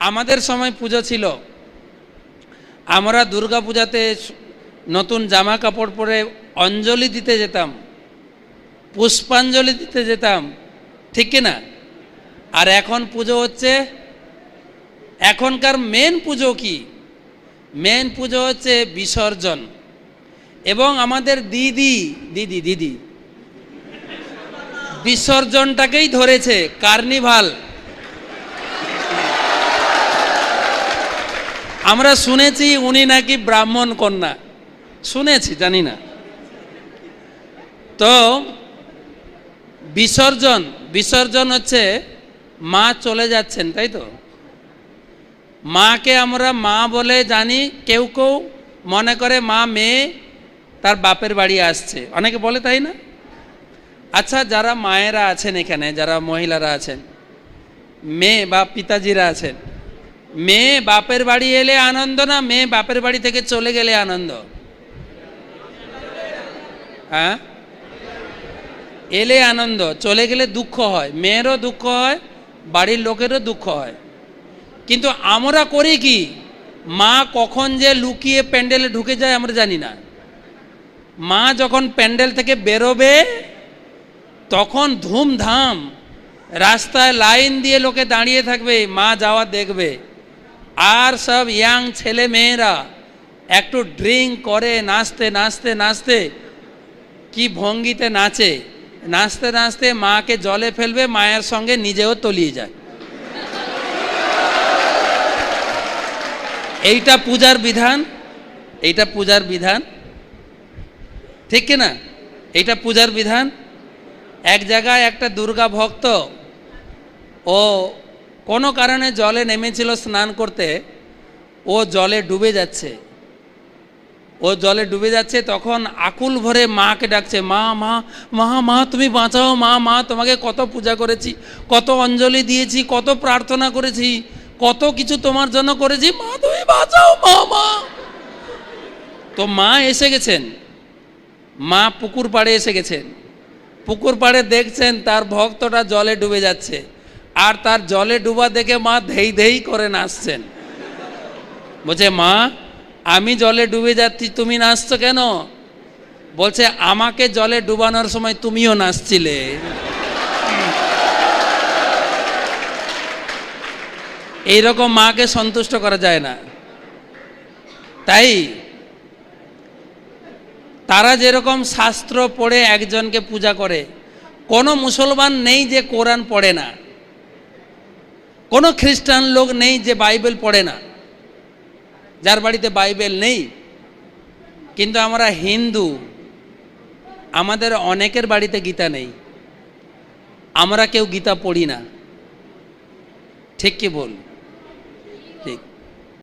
আমাদের সময় পুজো ছিল। আমরা দুর্গা পূজাতে নতুন জামা কাপড় পরে অঞ্জলি দিতে যেতাম, পুষ্পাঞ্জলি দিতে যেতাম, ঠিক কি না? আর এখন পুজো হচ্ছে, এখনকার মেন পুজো কি? মেন পুজো হচ্ছে বিসর্জন। এবং আমাদের দিদি দিদি দিদি, বিসর্জনটাকেই ধরেছে, কার্নিভাল। আমরা শুনেছি উনি নাকি ব্রাহ্মণ কন্যা। শুনেছি, জানি না। তো, বিসর্জন বিসর্জন হচ্ছে মা চলে যাচ্ছেন, তাই তো? মাকে আমরা মা বলে জানি, কেউ কেউ মনে করে মা মেয়ে তার বাপের বাড়ি আসছে। অনেকে বলে তাই না? আচ্ছা যারা মায়েরা আছেন এখানে, যারা মহিলারা আছেন, মেয়ে বা পিতাজিরা আছেন মেয়ে বাপের বাড়ি এলে আনন্দ না? মেয়ে বাপের বাড়ি থেকে চলে গেলে আনন্দ? হ্যাঁ? এলে আনন্দ, চলে গেলে দুঃখ হয়। মেয়েরও দুঃখ হয়, বাড়ির লোকেরও দুঃখ হয়। কিন্তু আমরা করি কি? মা কখন যে লুকিয়ে প্যান্ডেলে ঢুকে যায় আমরা জানি না। মা যখন প্যান্ডেল থেকে বেরোবে, তখন ধুমধাম রাস্তায় লাইন দিয়ে লোকে দাঁড়িয়ে থাকবে, মা যাওয়া দেখবে। আর সব ইয়াং ছেলে মেয়েরা একটু ড্রিঙ্ক করে, নাচতে নাচতে নাচতে, কি ভঙ্গিতে নাচে, নাচতে নাচতে মাকে জলে ফেলবে, মায়ের সঙ্গে নিজেও তলিয়ে যায়। এইটা পূজার বিধান, এইটা পূজার বিধান, ঠিক কি না এইটা পূজার বিধান। এক জায়গায় একটা দুর্গা ভক্ত, ও কোনো কারণে জলে নেমেছিল স্নান করতে, ও জলে ডুবে যাচ্ছে। ও জলে ডুবে যাচ্ছে, তখন আকুল ভরে মাকে ডাকছে, মা মা মা মা, তুমি বাঁচাও, মা মা, তোমাকে কত পূজা করেছি, কত অঞ্জলি দিয়েছি, কত প্রার্থনা করেছি, কত কিছু তোমার জন্য করেছি, মা, তুমি বাঁচাও, মা মা। তো মা এসে গেছেন। মা পুকুর পাড়ে এসে গেছেন। পুকুর পাড়ে দেখছেন তার ভক্তটা জলে ডুবে যাচ্ছে। আর তার জলে ডুবা দেখে মা ধেই ধেই করে নাচছেন। বলছে, মা, আমি জলে ডুবে যাচ্ছি, তুমি নাচছো কেন? বলছে, আমাকে জলে ডুবানোর সময় তুমিও নাচছিলে। এইরকম মাকে সন্তুষ্ট করা যায় না। তাই তারা যেরকম শাস্ত্র পড়ে একজনকে পূজা করে, কোনো মুসলমান নেই যে কোরআন পড়ে না। কোনো খ্রিস্টান লোক নেই যে বাইবেল পড়ে না। যার বাড়িতে বাইবেল নেই। কিন্তু আমরা হিন্দু। আমাদের অনেকের বাড়িতে গীতা নেই। আমরা কেউ গীতা পড়ি না। ঠিক কি বল?